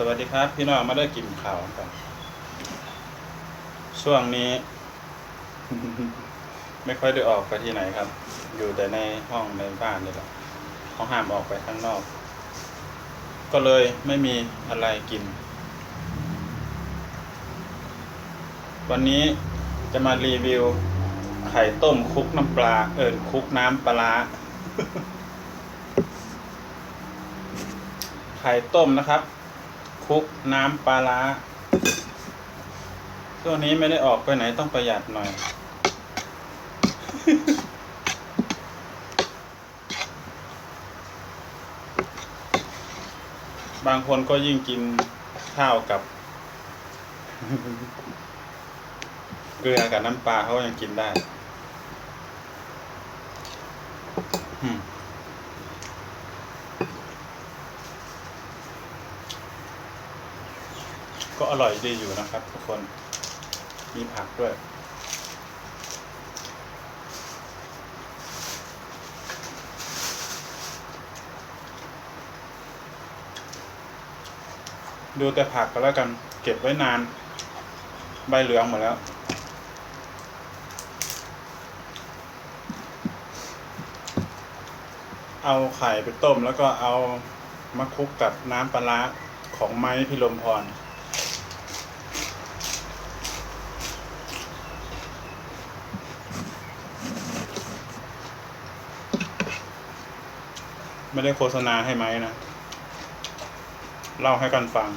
สวัสดีครับ พี่น้องมาได้กินข่าวกันช่วงนี้ ไม่ค่อยได้ออกไปที่ไหนครับ อยู่แต่ในห้องในบ้านนี่แหละเขาห้ามออกไปข้างนอก ก็เลยไม่มีอะไรกิน วันนี้จะมารีวิว ไข่ต้มคลุกน้ำปลา เอิญคลุกน้ำปลาไข่ต้มนะครับ คลุกน้ำปลาร้าช่วงนี้ไม่ได้ออกไปไหนต้องประหยัดหน่อย บางคนก็ยิ่งกินข้าวกับ เกลือกับน้ำปลาเขายังกินได้ อืม ก็อร่อยดีอยู่นะครับทุกคน มีผักด้วย ดูแต่ผักก็แล้วกัน เก็บไว้นาน ใบเหลืองหมดแล้วเอาไข่ไปต้มแล้วก็เอามาคลุกกับน้ำปลาร้าของไม้พิรมพร ไม่ได้โฆษณาให้ไหมนะ เล่าให้กันฟัง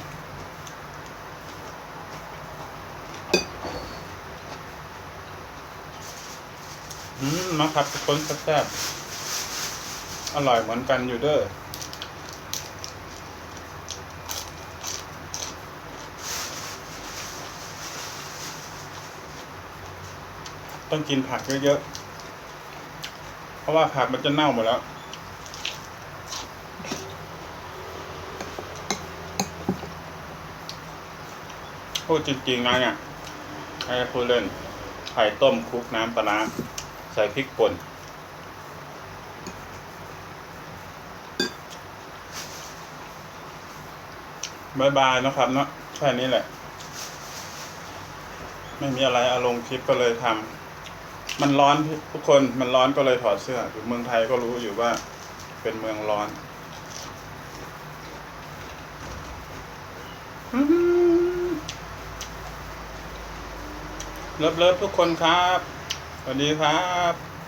อืมมาครับทุกคนแซ่บๆอร่อยเหมือนกันอยู่เด้อต้องกินผักเยอะๆ เพราะว่าผักมันจะเน่าหมดแล้ว พูดจริงๆนะเนี่ยให้พูดเล่น ไข่ต้มคลุกน้ำปลาใส่พริกป่น บายบายนะครับเนาะแค่นี้แหละ ไม่มีอะไรอารมณ์คลิปก็เลยทำมันร้อนทุกคนมันร้อนก็เลยถอดเสื้ออยู่เมืองไทยก็รู้อยู่ว่าเป็นเมืองร้อน เลิฟเลิฟทุกคนครับ สวัสดีครับ